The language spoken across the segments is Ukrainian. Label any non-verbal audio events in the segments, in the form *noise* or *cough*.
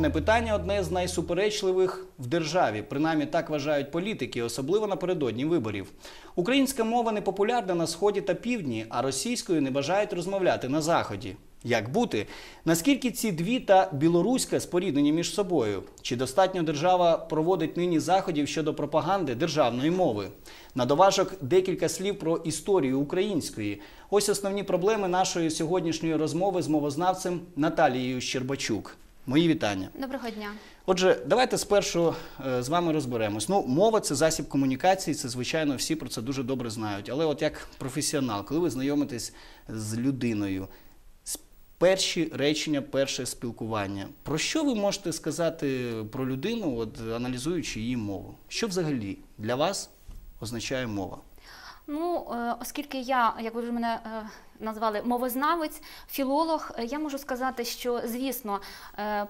Мовне питання одне з найсуперечливих в державі. Принаймні так вважають політики, особливо напередодні виборів. Українська мова не популярна на сході та півдні, а російською не бажають розмовляти на заході. Як бути? Наскільки ці дві та білоруська споріднені між собою? Чи достатньо держава проводить нині заходів щодо пропаганди державної мови? На доважок декілька слів про історію української. Ось основні проблеми нашої сьогоднішньої розмови з мовознавцем Наталією Щербачук. Мої вітання. Доброго дня. Отже, давайте спершу е, з вами розберемось. Ну, мова це засіб комунікації, це звичайно всі про це дуже добре знають. Але от як професіонал, коли ви знайомитесь з людиною, перші речення, перше спілкування, про що ви можете сказати про людину, от аналізуючи її мову? Що взагалі для вас означає мова? Ну, е, оскільки я, як ви вже мене е, назвали, мовознавець, філолог, е, я можу сказати, що звісно,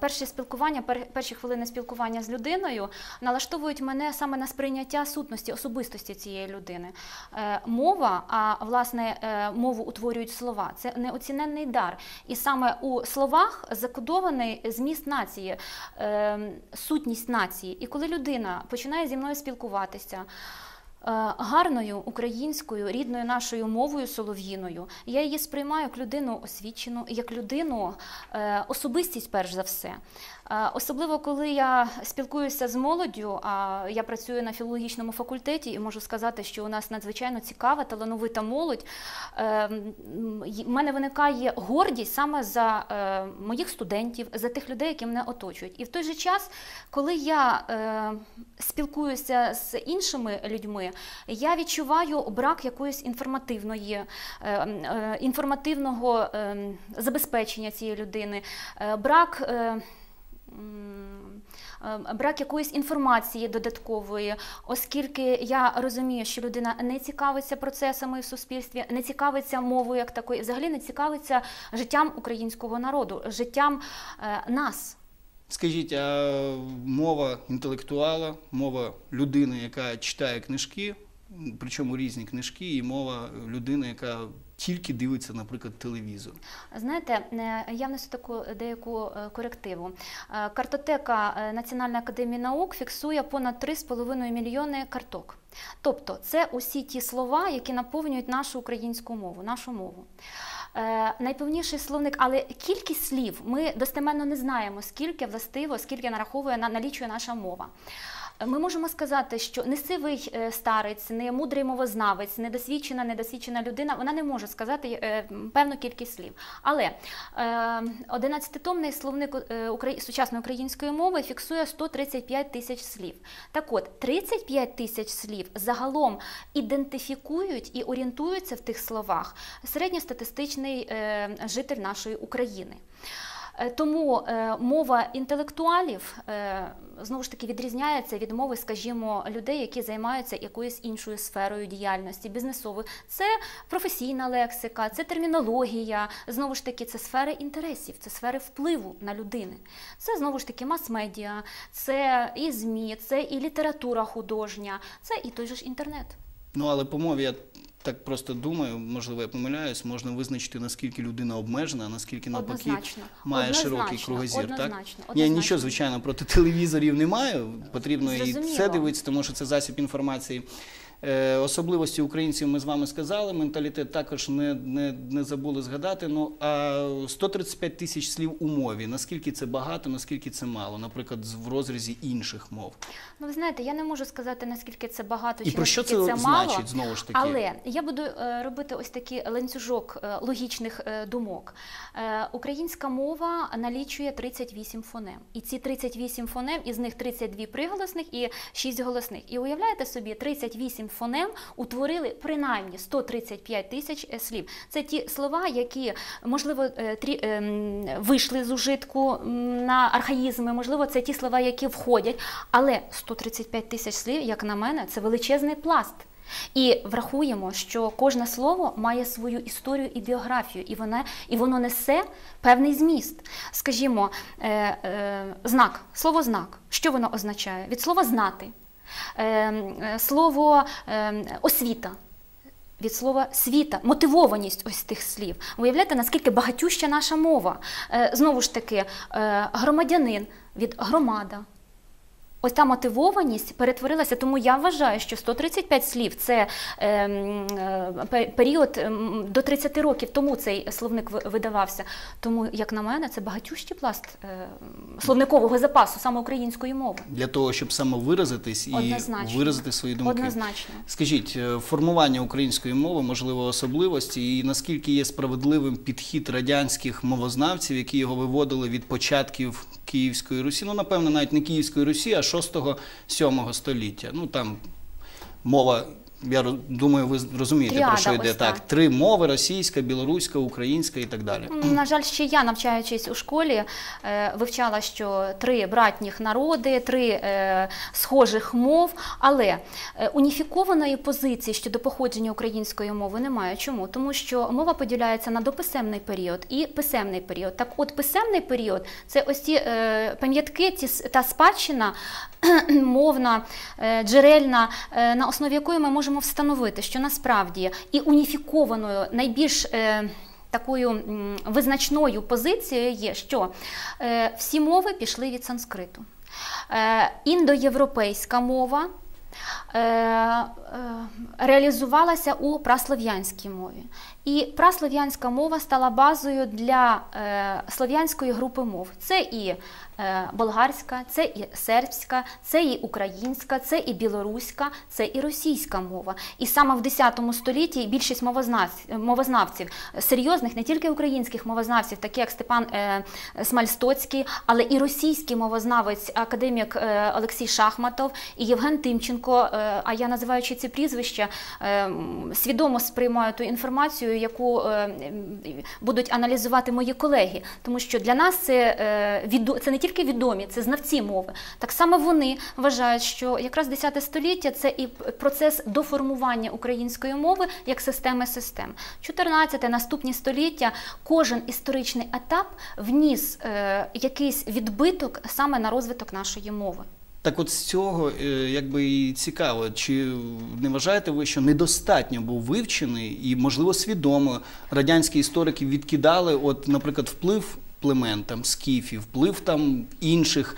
перші спілкування, перші хвилини спілкування з людиною налаштовують мене саме на сприйняття сутності, особистості цієї людини. Мова, а власне мову утворюють слова. Це неоціненний дар. І саме у словах закодований зміст нації, е, сутність нації. І коли людина починає зі мною спілкуватися. Е, гарною українською рідною нашою мовою солов'їною. Я її сприймаю як людину освічену, як людину е, особистість, перш за все. Е, Особливо коли я спілкуюся з молоддю, а я працюю на філологічному факультеті і можу сказати, що у нас надзвичайно цікава, талановита молодь. Е, й- В мене виникає гордість саме за е, моїх студентів, за тих людей, які мене оточують. І в той же час, коли я е, спілкуюся з іншими людьми, я відчуваю брак якоїсь інформативної, е, е, інформативного е, забезпечення цієї людини, е, брак. Брак якоїсь інформації додаткової, оскільки я розумію, що людина не цікавиться процесами в суспільстві, не цікавиться мовою як такою, взагалі не цікавиться життям українського народу, життям е, нас. Скажіть, а мова інтелектуала, мова людини, яка читає книжки, причому різні книжки, і мова людини, яка тільки дивиться, наприклад, телевізор. Знаєте, е, я внесу таку деяку е, корективу. Е, Картотека Національної академії наук фіксує понад 3,5 мільйони карток. Тобто, це усі ті слова, які наповнюють нашу українську мову, нашу мову. Е, найповніший словник, але кількість слів ми достеменно не знаємо, скільки властиво, скільки нараховує налічує наша мова. Ми можемо сказати, що не сивий е, старець, не мудрий мовознавець, недосвідчена, недосвідчена людина, вона не може сказати е, певну кількість слів. Але е, 11-томний словник е, сучасної української мови фіксує 135 тисяч слів. Так от, 35 тисяч слів загалом ідентифікують і орієнтуються в тих словах середньостатистичний житель нашої України. Е, Тому е, мова інтелектуалів е, знову ж таки відрізняється від мови, скажімо, людей, які займаються якоюсь іншою сферою діяльності, бізнесовою. Це професійна лексика, це термінологія, знову ж таки, це сфери інтересів, це сфери впливу на людини. Це знову ж таки мас-медіа, це і ЗМІ, це і література художня, це і той же ж інтернет. Ну, але по мові я так просто думаю, можливо, я помиляюсь, можна визначити, наскільки людина обмежена, а наскільки навпаки Однозначно. має Однозначно. широкий кругозір. Так? Однозначно. Я нічого, звичайно, проти телевізорів не маю. Потрібно і це дивитися, тому що це засіб інформації. Е, особливості українців ми з вами сказали. Менталітет також не, не, не забули згадати. Ну а 135 тисяч слів у мові. Наскільки це багато, наскільки це мало, наприклад, в розрізі інших мов. Ну, ви знаєте, я не можу сказати, наскільки це багато І про що це це мало. значить знову ж таки? Але я буду е, робити ось такий ланцюжок е, логічних думок. Українська мова налічує 38 фонем. І ці 38 фонем, із них 32 приголосних і 6 голосних. І уявляєте собі, 38 фонем утворили принаймні 135 тисяч е, слів. Це ті слова, які, можливо, е, трі, е, вийшли з ужитку на архаїзми, можливо, це ті слова, які входять. Але 135 тисяч слів, як на мене, це величезний пласт. І врахуємо, що кожне слово має свою історію і біографію, і воно, і воно несе певний зміст. Скажімо, е, е, знак, слово знак. Що воно означає? Від слова знати. Е, е, слово е, освіта. від слова світа, мотивованість ось тих слів. Уявляєте, наскільки багатюща наша мова. Знову ж таки, громадянин від громада. Ось та мотивованість перетворилася, тому я вважаю, що 135 слів це е, е, період ем, до 30 років тому цей словник видавався. Тому, як на мене, це багатющий пласт е, словникового запасу саме української мови. Для того, щоб самовиразитись і Однозначно. виразити свої думки. Однозначно. Скажіть, е, формування української мови, можливо, особливості, і наскільки є справедливим підхід радянських мовознавців, які його виводили від початків Київської Русі, ну, напевно, навіть не Київської Русі, а 6-7 століття. Ну там мова. Я думаю, ви розумієте, Тріада про що йде ось так. так. Три мови: російська, білоруська, українська і так далі. На жаль, ще я, навчаючись у школі, е, вивчала, що три братніх народи, три е, схожих мов, але е, уніфікованої позиції щодо походження української мови немає. Чому? Тому що мова поділяється на дописемний період і писемний період. Так, от писемний період це ось е, пам'ятки, та спадщина *clears throat* мовна, джерельна, на основі якої ми можемо встановити, що насправді і уніфікованою найбільш е, такою визначною позицією є, що е, всі мови пішли від санскриту. Е, Індоєвропейська мова реалізувалася у праслов'янській мові. І праслов'янська мова стала базою для е, слов'янської групи мов. Це і е, болгарська, це і сербська, це і українська, це і білоруська, це і російська мова. І саме в 10 столітті більшість мовознавців, серйозних, не тільки українських мовознавців, такі як Степан е, Смальстоцький, але і російський мовознавець, академік Олексій Шахматов і Євген Тимченко. А я називаючи ці прізвища, е, свідомо сприймаю ту інформацію, яку е, будуть аналізувати мої колеги, тому що для нас це е, це не тільки відомі, це знавці мови. Так само вони вважають, що якраз 10 століття це і процес доформування української мови як системи систем. 14 наступні століття кожен історичний етап вніс е, якийсь відбиток саме на розвиток нашої мови. Так от з цього е, якби і цікаво, чи не вважаєте ви, що недостатньо був вивчений і, можливо, свідомо радянські історики відкидали, от, наприклад, вплив племен там скіфів, вплив там інших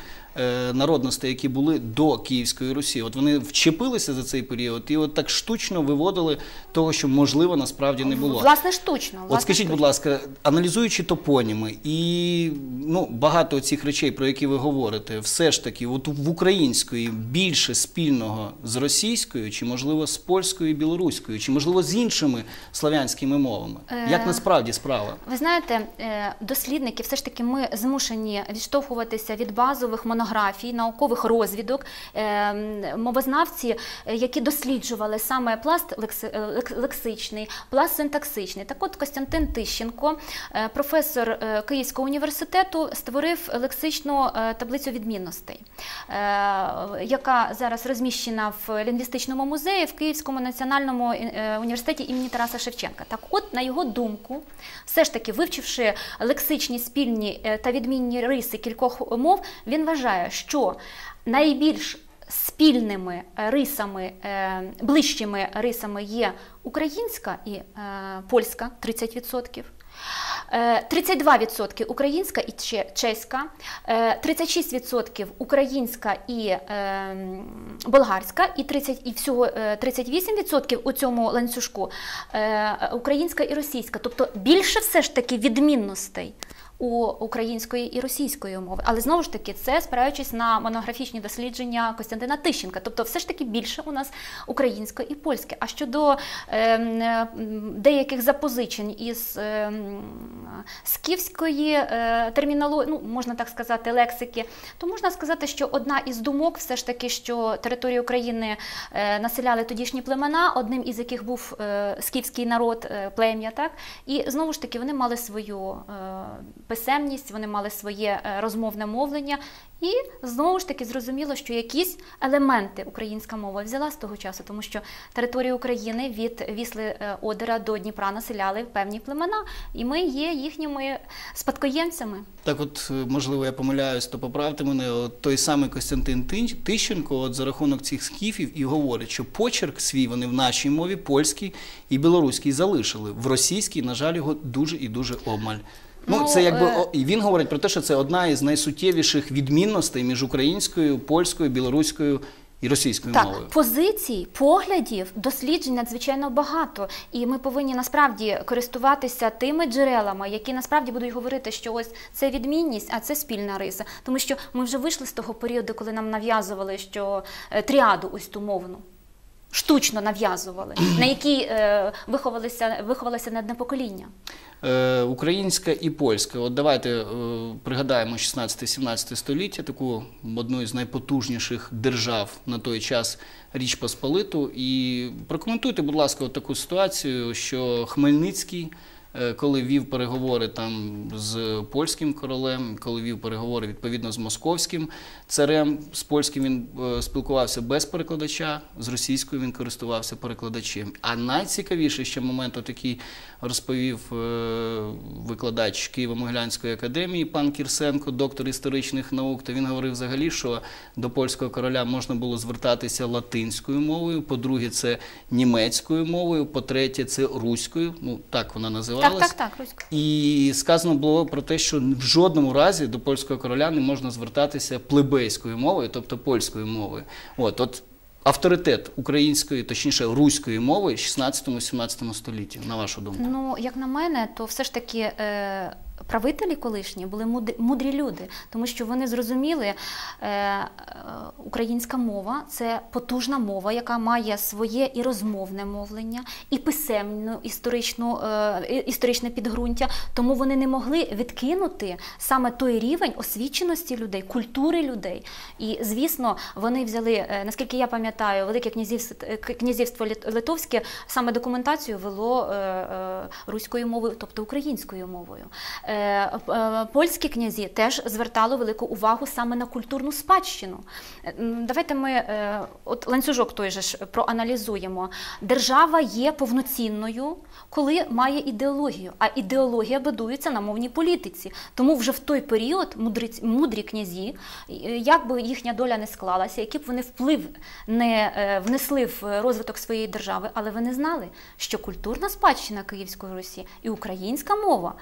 народностей, які були до Київської Русі. От вони вчепилися за цей період і от так штучно виводили того, що можливо насправді не було. Власне, штучно. От власне, скажіть, будь ласка, аналізуючи топоніми і ну, багато цих речей, про які ви говорите, все ж таки, от в української більше спільного з російською, чи можливо з польською і білоруською, чи можливо з іншими славянськими мовами? Е, Як насправді справа? Ви знаєте, е, дослідники, все ж таки, ми змушені відштовхуватися від базових монографій, наукових розвідок, Е, мовознавці, е, які досліджували саме пласт е, лек- лексичний, пласт синтаксичний. Так от Костянтин Тищенко, професор Київського університету, створив лексичну таблицю відмінностей, яка зараз розміщена в лінгвістичному музеї в Київському національному університеті імені Тараса Шевченка. Так, от, на його думку, все ж таки, вивчивши лексичні спільні та відмінні риси кількох мов, він вважає, що найбільш спільними е, рисами, е, ближчими рисами є українська і е, польська 30%. Е, 32% українська і чеська, е, 36% українська і е, болгарська, і 30 і всього е, 38% у цьому ланцюжку е, українська і російська. Тобто більше все ж таки відмінностей у української і російської мови. Але знову ж таки, це спираючись на монографічні дослідження Костянтина Тищенка. Тобто, все ж таки більше у нас українське і польське. А щодо ем, е, деяких запозичень із ем, скіфської е, термінології, ну можна так сказати, лексики, то можна сказати, що одна із думок, все ж таки, що територію України е, населяли тодішні племена, одним із яких був е, скіфський народ, е, плем'я, так і знову ж таки вони мали свою е, писемність, вони мали своє е, розмовне мовлення. І знову ж таки зрозуміло, що якісь елементи українська мова взяла з того часу, тому що територію України від Вісли е, Одера до Дніпра населяли певні племена, і ми є їхніми спадкоємцями. Так, от е, можливо, я помиляюсь, то поправте мене. От той самий Костянтин Тищенко, от за рахунок цих скіфів, і говорить, що почерк свій вони в нашій мові, польській і білоруській залишили. В російській, на жаль, його дуже і дуже обмаль. Ну, Ну, це якби е, і він говорить про те, що це одна із найсуттєвіших відмінностей між українською, польською, білоруською і російською Так, мовою. позицій, поглядів, досліджень надзвичайно багато, і ми повинні насправді користуватися тими джерелами, які насправді будуть говорити, що ось це відмінність, а це спільна риса. Тому що ми вже вийшли з того періоду, коли нам нав'язували, що е, тріаду ось ту мовну. Штучно нав'язували, на якій е, виховалися, виховалося не одне покоління. Е, українська і польська. От давайте е, пригадаємо 16-17 століття, таку одну із найпотужніших держав на той час Річ Посполиту. І прокоментуйте, будь ласка, от таку ситуацію, що Хмельницький. е, Коли вів переговори там з польським королем, коли вів переговори відповідно з московським царем, з польським він спілкувався без перекладача, з російською він користувався перекладачем. А найцікавіший ще момент, отакий розповів е, викладач Києво-Могилянської академії пан Кірсенко, доктор історичних наук. То він говорив взагалі, що до польського короля можна було звертатися латинською мовою. По-друге, це німецькою мовою. По-третє, це руською. Ну так вона називалась. Так, так, так, Русько. І сказано було про те, що в жодному разі до польського короля не можна звертатися плебейською мовою, тобто польською мовою. От, от авторитет української, точніше руської мови 16-17 столітті, на вашу думку. Ну, як на мене, то все ж таки е, правителі колишні були муд- мудрі люди, тому що вони зрозуміли, е, е, українська мова це потужна мова, яка має своє і розмовне мовлення, і писемну історичну, е, історичне підґрунтя. Тому вони не могли відкинути саме той рівень освіченості людей, культури людей. І звісно, вони взяли, наскільки я пам'ятаю, Велике князівство, князівство Литовське саме документацію вело руською мовою, тобто українською мовою. Е, е, Польські князі теж звертали велику увагу саме на культурну спадщину. Е, Давайте ми от ланцюжок той же ж проаналізуємо. Держава є повноцінною, коли має ідеологію, а ідеологія будується на мовній політиці. Тому вже в той період мудриць- мудрі князі, як би їхня доля не склалася, який б вони вплив не внесли в розвиток своєї держави, але вони знали, що культурна спадщина Київської Русі і українська мова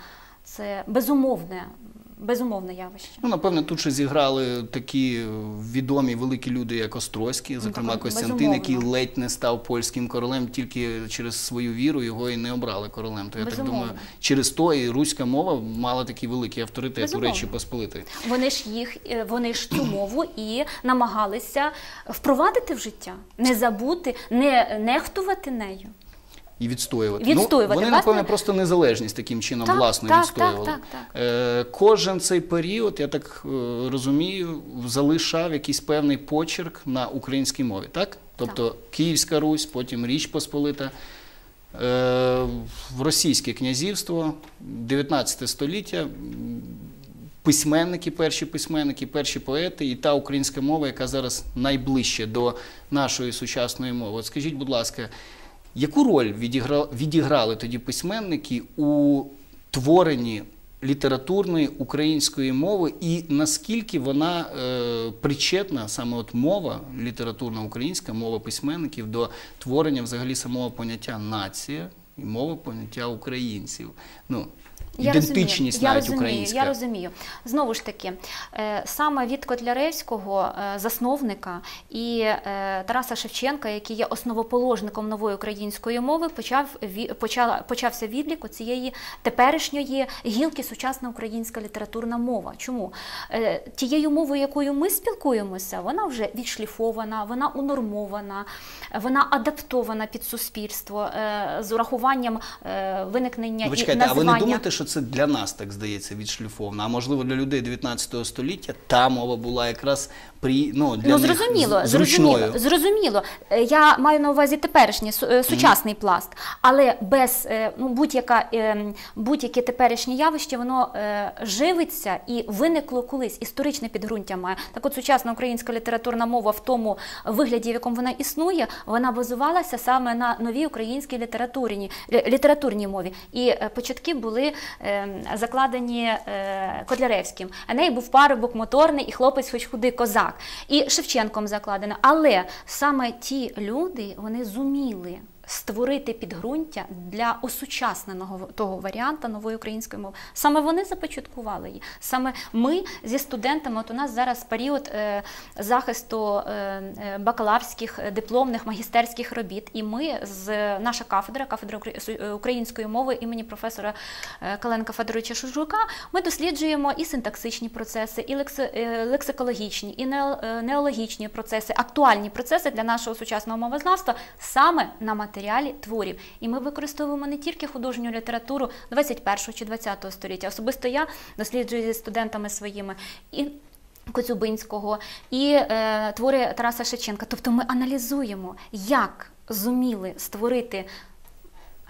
це безумовне, безумовне явище. Ну, напевно, тут ще зіграли такі відомі великі люди, як Острозький, зокрема так, Костянтин, безумовно. який ледь не став польським королем, тільки через свою віру його і не обрали королем. То я так думаю, через то і руська мова мала такий великий авторитет у Речі Посполитої. Вони ж їх, е, вони ж цю мову і намагалися впровадити в життя, не забути, не нехтувати нею. І відстоювати. Відстоювати, Ну, вони, власне. напевне, просто незалежність таким чином Так, власно так, відстоювали. так, так, так. Е, кожен цей період, я так е, розумію, залишав якийсь певний почерк на українській мові, так? Тобто Київська Русь, потім Річ Посполита. Е, в Російське князівство, 19 століття, письменники, перші письменники, перші поети і та українська мова, яка зараз найближче до нашої сучасної мови. От скажіть, будь ласка, яку роль відіграли, тоді письменники у творенні літературної української мови, і наскільки вона е, причетна, саме от мова, літературна українська мова письменників до творення взагалі самого поняття нація і мова поняття українців? Ну, Я ідентичність розумію, навіть я розумію, українська. Я розумію. Знову ж таки, е, саме від Котляревського, е, засновника, і е, Тараса Шевченка, який є основоположником нової української мови, почав почався відлік цієї теперішньої гілки сучасна українська літературна мова. Чому тією мовою, якою ми спілкуємося, вона вже відшліфована, вона унормована, вона адаптована під суспільство з урахуванням виникнення Ну, ви і чекайте, а ви не думаєте, що це для нас так здається відшліфовано. А можливо для людей 19 століття та мова була якраз при ну для ну, них зрозуміло, зручною. зрозуміло, зрозуміло. Е, Я маю на увазі теперішній е, сучасний пласт, але без е, ну, будь-яка е, будь-яке теперішнє явище, воно живиться і виникло колись історичне підґрунтя має. Так от сучасна українська літературна мова в тому вигляді, в якому вона існує, вона базувалася саме на новій українській літературній лі- літературній мові. І початки були закладені е, Котляревським. А неї був парубок моторний і хлопець, хоч худий козак. І Шевченком закладено. Але саме ті люди вони зуміли. Створити підґрунтя для осучасненого того варіанта нової української мови. Саме вони започаткували її. Саме ми зі студентами. От у нас зараз період е, захисту е, е, бакалаврських, дипломних, магістерських робіт. І ми з наша кафедра, кафедра української мови імені професора Каленка Федоровича Шужука, ми досліджуємо і синтаксичні процеси, і лексикологічні, і нео- неологічні процеси, актуальні процеси для нашого сучасного мовознавства саме на матеріалі творів. І ми використовуємо не тільки художню літературу 21 чи 20 століття. Особисто я досліджую зі студентами своїми і Коцюбинського, і е, твори Тараса Шевченка. Тобто ми аналізуємо, як зуміли створити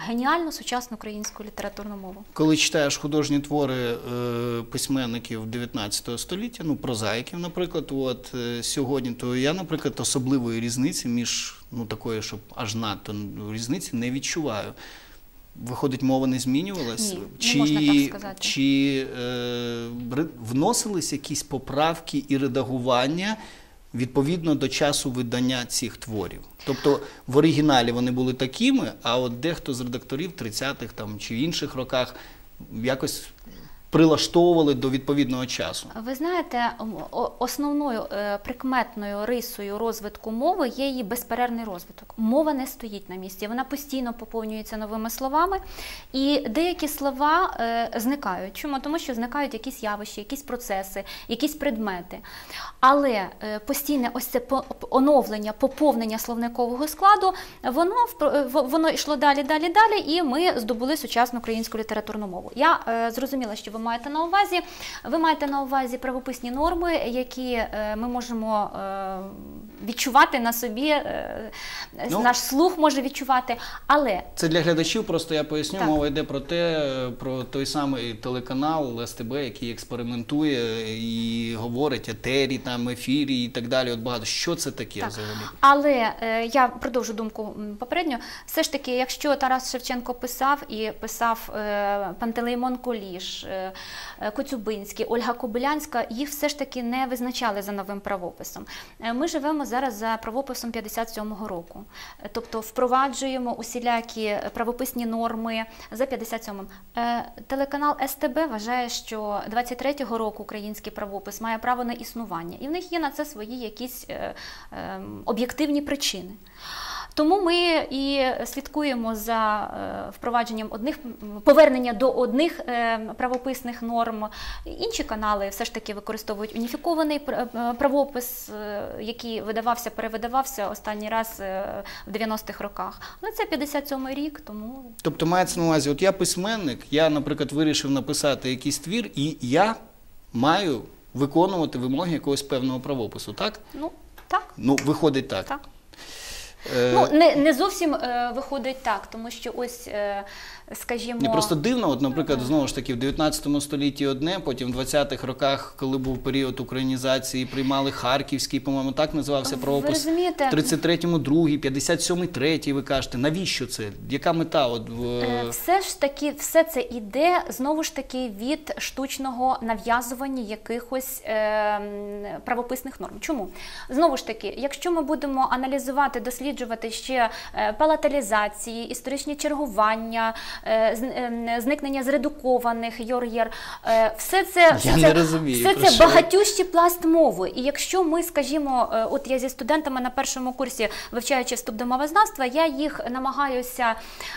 геніальну сучасну українську літературну мову. Коли читаєш художні твори е, письменників 19 століття, ну прозаїків, наприклад, от е, сьогодні, то я, наприклад, особливої різниці між ну такої, щоб аж надто різниці не відчуваю. Виходить, мова не не чи можна так сказати. чи е, вносились якісь поправки і редагування відповідно до часу видання цих творів? Тобто в оригіналі вони були такими, а от дехто з редакторів 30-х там, чи в інших роках якось прилаштовували до відповідного часу. Ви знаєте, основною е, прикметною рисою розвитку мови є її безперервний розвиток. Мова не стоїть на місці, вона постійно поповнюється новими словами, і деякі слова е, зникають. Чому? Тому що зникають якісь явища, якісь процеси, якісь предмети. Але е, постійне ось це оновлення, поповнення словникового складу, воно воно йшло далі, далі, далі, і ми здобули сучасну українську літературну мову. Я зрозуміла, що ви маєте на увазі. Ви маєте на увазі правописні норми, які е, ми можемо е, відчувати на собі, е, Ну. наш слух може відчувати. Але Це для глядачів, просто я поясню, Так. мова йде про те, е, про той самий телеканал СТБ, який експериментує і говорить етері, там ефірі і так далі. От багато. Що це таке Так. взагалі? Але е, я продовжу думку попередньо. Все ж таки, якщо Тарас Шевченко писав і писав е, Пантелеймон Коліш, е, е, Коцюбинський, Ольга Кобилянська, їх все ж таки не визначали за новим правописом. Е, Ми живемо зараз за правописом 57-го року, тобто впроваджуємо усілякі правописні норми за 57-м. Е, Телеканал СТБ вважає, що 23-го року український правопис має право на існування, і в них є на це свої якісь е, е, об'єктивні причини. Тому ми і слідкуємо за е, впровадженням одних повернення до одних е, правописних норм. Інші канали все ж таки використовують уніфікований е, правопис, який видавався, перевидавався останній раз в 90-х роках. Але це 57-й рік, тому Тобто мається на увазі, от я письменник, я, наприклад, вирішив написати якийсь твір, і я маю виконувати вимоги якогось певного правопису, так? ну так. Ну, виходить так. Так. Е, Ну, не, не зовсім е, виходить так, тому що ось, е, скажімо, Ні, просто дивно, от, наприклад, знову ж таки, в 19 столітті одне, потім в 20-х роках, коли був період українізації, приймали Харківський, по-моєму, так називався ви правопис. розумієте, В 33-му другий, 57-й третій, ви кажете. Навіщо це? Яка мета? От, в- Е, Все ж таки, все це іде знову ж таки від штучного нав'язування якихось е, правописних норм. Чому? Знову ж таки, якщо ми будемо аналізувати, досліджувати ще е, палаталізації, історичні чергування, зникнення зредукованих йор-єр, е, все це, Я все не це, розумію, все це багатющий пласт мови. І якщо ми, скажімо, е, от я зі студентами на першому курсі, вивчаючи вступ до мовознавства, я їх намагаюся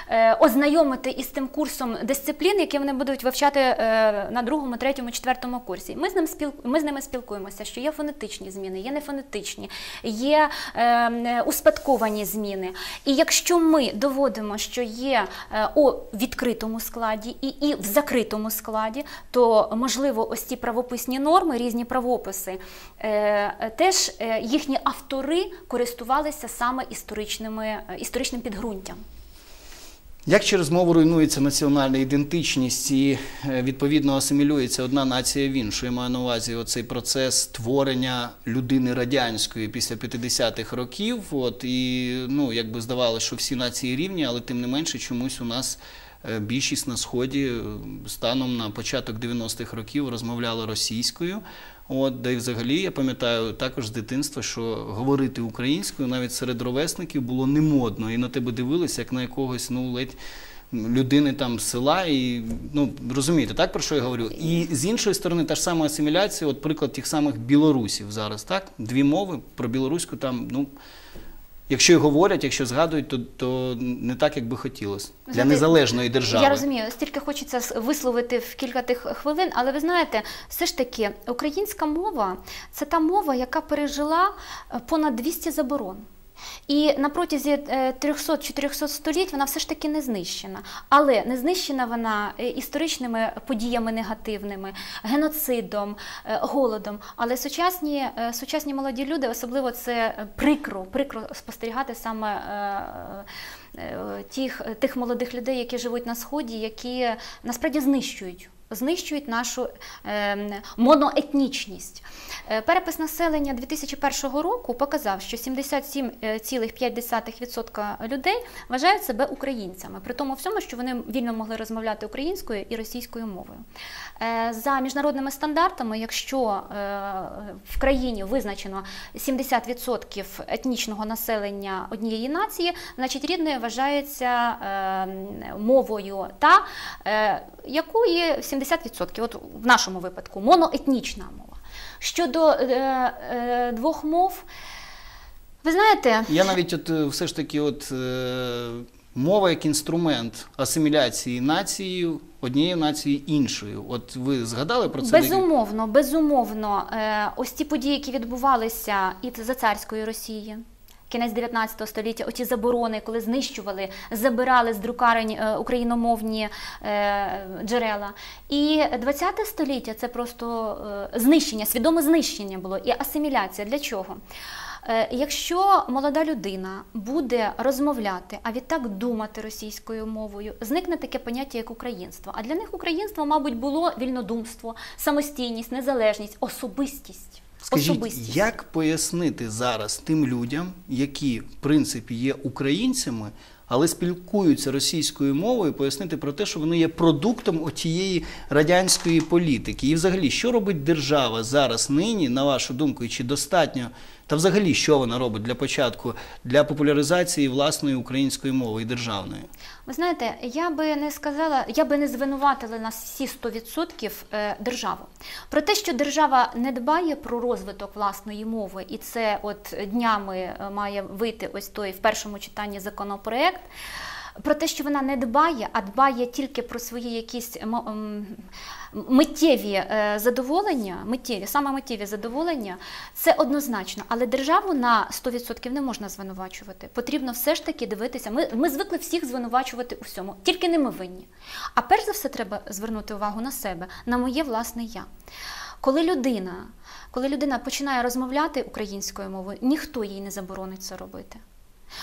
е, ознайомити із тим курсом дисциплін, які вони будуть вивчати е, на другому, третьому, четвертому курсі. Ми з ним спіл... ми з ними спілкуємося, що є фонетичні зміни, є нефонетичні, є е, успадковані зміни. І якщо ми доводимо, що є е, відкритому складі і, і в закритому складі, то можливо ось ці правописні норми, різні правописи, е, теж е, їхні автори користувалися саме історичними, е, історичним підґрунтям. Як через мову руйнується національна ідентичність і е, відповідно асимілюється одна нація в іншу? Я маю на увазі оцей процес створення людини радянської після 50-х років. От і ну якби здавалося, що всі нації рівні, але тим не менше чомусь у нас. е, Більшість на сході е, станом на початок 90-х років розмовляла російською. От, да й взагалі я пам'ятаю також з дитинства, що говорити українською навіть серед ровесників було не модно, і на тебе дивилися як на якогось ну ледь людини там з села, і ну розумієте, так про що я говорю? І з іншої сторони, та ж сама асиміляція, от приклад тих самих білорусів зараз, так? Дві мови про білоруську там, ну. Якщо й говорять, якщо згадують, то, то не так, як би хотілося для незалежної держави. Я розумію, стільки хочеться висловити в кілька тих хвилин, але ви знаєте, все ж таки, українська мова це та мова, яка пережила е, понад 200 заборон. І на протязі е, 300-400 століть вона все ж таки не знищена. Але не знищена вона е, історичними подіями негативними, геноцидом, е, голодом. Але сучасні, е, сучасні молоді люди, особливо це е, прикро, прикро спостерігати саме. е, е, Тих, тих молодих людей, які живуть на сході, які насправді знищують. Знищують нашу е, моноетнічність. Е, перепис населення 2001 року показав, що 77,5% людей вважають себе українцями, при тому всьому, що вони вільно могли розмовляти українською і російською мовою. Е, за міжнародними стандартами, якщо е, в країні визначено 70% етнічного населення однієї нації, значить рідною вважається е, мовою та якої 70%, от в нашому випадку моноетнічна мова. Щодо е, е, двох мов, ви знаєте, Я навіть от е, все ж таки, от е, мова як інструмент асиміляції нацією однією нацією іншою. От ви згадали про це? Безумовно, безумовно, е, ось ті події, які відбувалися і за царської Росії. Кінець 19 століття, оті заборони, коли знищували, забирали з друкарень е, україномовні е, джерела. І 20 століття це просто е, знищення, свідоме знищення було і асиміляція. Для чого? Якщо молода людина буде розмовляти, а відтак думати російською мовою, зникне таке поняття, як українство. А для них українство, мабуть, було вільнодумство, самостійність, незалежність, особистість. Скажіть, особистість. як пояснити зараз тим людям, які в принципі є українцями, але спілкуються російською мовою, пояснити про те, що вони є продуктом отієї радянської політики? І взагалі, що робить держава зараз нині, на вашу думку, і чи достатньо? Та взагалі, що вона робить для початку для популяризації власної української мови і державної? Ви знаєте, я би не сказала, я би не звинуватила нас всі 100% е, державу. Про те, що держава не дбає про розвиток власної мови, і це от днями е, має вийти ось той в першому читанні законопроект. Про те, що вона не дбає, а дбає тільки про свої якісь миттєві е, задоволення, миттєві, саме миттєві задоволення, це однозначно. Але державу на 100% не можна звинувачувати. Потрібно все ж таки дивитися. Ми, ми звикли всіх звинувачувати у всьому, тільки не ми винні. А перш за все, треба звернути увагу на себе, на моє власне я. Коли людина, коли людина починає розмовляти українською мовою, ніхто їй не заборонить це робити.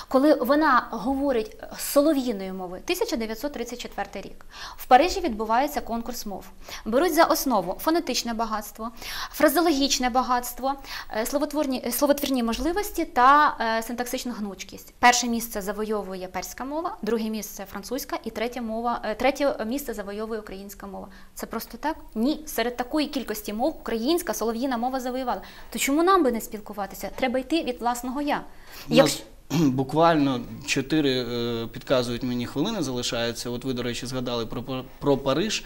Коли вона говорить солов'їною мовою, 1934 рік в Парижі відбувається конкурс мов. Беруть за основу фонетичне багатство, фразеологічне багатство, е, словотворні, е, словотвірні можливості та е, синтаксичну гнучкість. Перше місце завойовує перська мова, друге місце французька і третє мова, третє місце завойовує українська мова. Це просто так? Ні. Серед такої кількості мов українська солов'їна мова завоювала. То чому нам би не спілкуватися? Треба йти від власного я. Нас *clears throat* буквально чотири е, підказують мені хвилини залишається. От ви, до речі, згадали про, про Париж.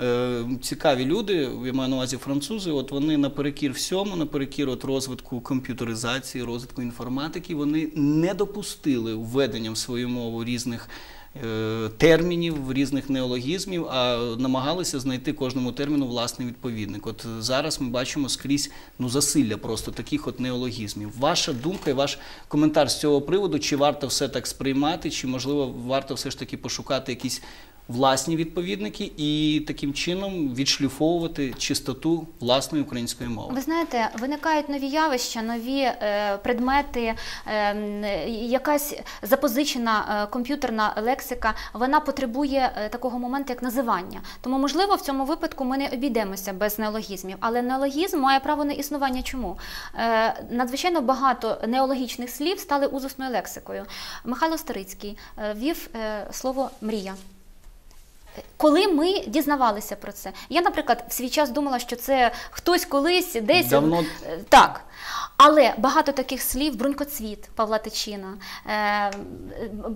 Е, Цікаві люди, я маю на увазі французи, от вони наперекір всьому, наперекір от розвитку комп'ютеризації, розвитку інформатики, вони не допустили введенням свою мову різних термінів, різних неологізмів, а намагалися знайти кожному терміну власний відповідник. От е, зараз ми бачимо скрізь ну, засилля просто таких от неологізмів. Ваша думка і ваш коментар з цього приводу, чи варто все так сприймати, чи можливо варто все ж таки пошукати якісь власні відповідники і таким чином відшліфовувати чистоту власної української мови? Ви знаєте, виникають нові явища, нові е, предмети, е, якась запозичена е, комп'ютерна лексика, вона потребує е, такого моменту, як називання. Тому, можливо, в цьому випадку ми не обійдемося без неологізмів. Але неологізм має право на існування. Чому? Е, надзвичайно багато неологічних слів стали узусною лексикою. Михайло Старицький е, ввів е, слово мрія. Коли ми дізнавалися про це, я, наприклад, в свій час думала, що це хтось колись десь Давно- так. Але багато таких слів, брунькоцвіт Павла Тичина, е,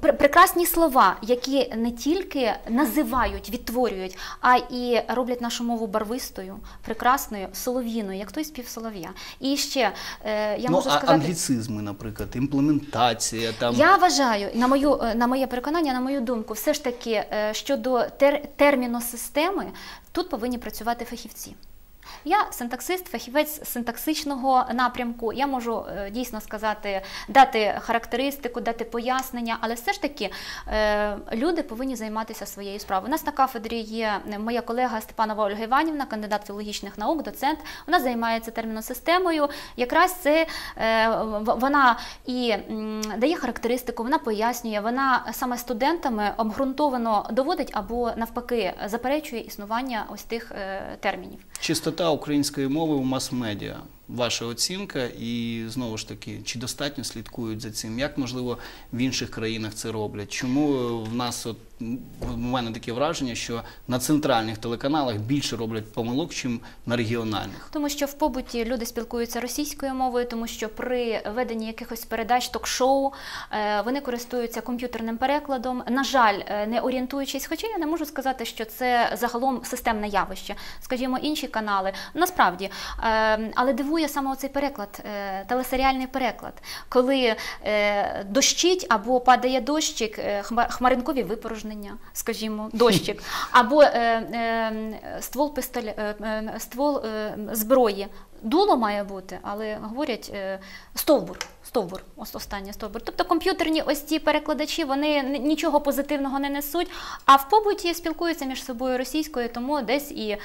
пр- прекрасні слова, які не тільки називають, відтворюють, а і роблять нашу мову барвистою, прекрасною, солов'їною, як той спів солов'я. І ще е, я ну, можу а сказати. англіцизми, наприклад, імплементація там. Я вважаю, на мою е, на моє переконання, на мою думку, все ж таки е, щодо тер, терміносистеми тут повинні працювати фахівці. Я синтаксист, фахівець синтаксичного напрямку. Я можу е, дійсно сказати, дати характеристику, дати пояснення, але все ж таки е, люди повинні займатися своєю справою. У нас на кафедрі є моя колега Степанова Ольга Іванівна, кандидат філологічних наук, доцент. Вона займається терміносистемою. Якраз це е, вона і дає характеристику, вона пояснює, вона саме студентами обґрунтовано доводить або навпаки заперечує існування ось тих е, термінів. Чистота української мови у мас-медіа. Ваша оцінка, і знову ж таки, чи достатньо слідкують за цим? Як можливо в інших країнах це роблять? Чому е, в нас от у мене таке враження, що на центральних телеканалах більше роблять помилок, чим на регіональних? Тому що в побуті люди спілкуються російською мовою, тому що при веденні якихось передач, ток-шоу е, вони користуються комп'ютерним перекладом. На жаль, е, не орієнтуючись, хоча я не можу сказати, що це загалом системне явище. Скажімо, інші канали насправді, Е, але дивує саме оцей переклад, телесеріальний переклад, коли дощить або падає дощик, е, хма- хмаринкові скажімо, дощик, або е, е, ствол пистолі, е, ствол зброї. Дуло має бути, але говорять е, стовбур. Стовбур, останній стовбур. Тобто комп'ютерні ось ці перекладачі вони нічого позитивного не несуть, а в побуті спілкуються між собою російською, тому десь і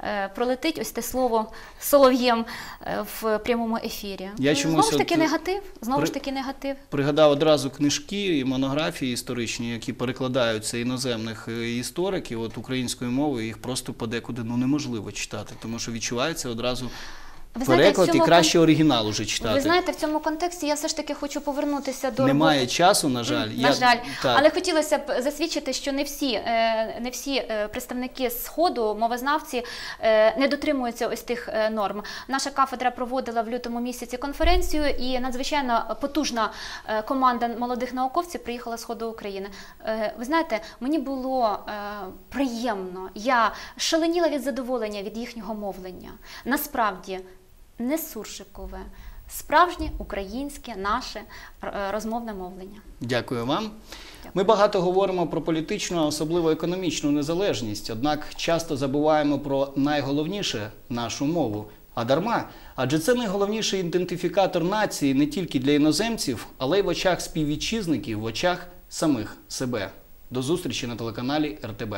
е, пролетить ось те слово солов'єм е, в прямому ефірі. Я знову ж таки негатив. Знову при- ж таки негатив. Пригадав одразу книжки і монографії історичні, які перекладаються іноземних істориків, от українською мовою, їх просто подекуди ну неможливо читати, тому що відчувається одразу Ви знаєте, переклад в і цьому краще оригінал уже читати. Ви знаєте, в цьому контексті я все ж таки хочу повернутися до Немає роботи. часу, на жаль. На Я- жаль, так. але хотілося б засвідчити, що не всі, е, не всі е, представники сходу, мовознавці е, не дотримуються ось тих е, норм. Наша кафедра проводила в лютому місяці конференцію, і надзвичайно потужна е, команда молодих науковців приїхала з сходу України. Е, Ви знаєте, мені було е, приємно. Я шаленіла від задоволення від їхнього мовлення. Насправді не суршикове. Справжнє українське наше е, розмовне мовлення. Дякую вам. Ми багато говоримо про політичну, а особливо економічну незалежність, однак часто забуваємо про найголовніше нашу мову. А дарма, адже це найголовніший ідентифікатор нації не тільки для іноземців, але й в очах співвітчизників, в очах самих себе. До зустрічі на телеканалі РТБ.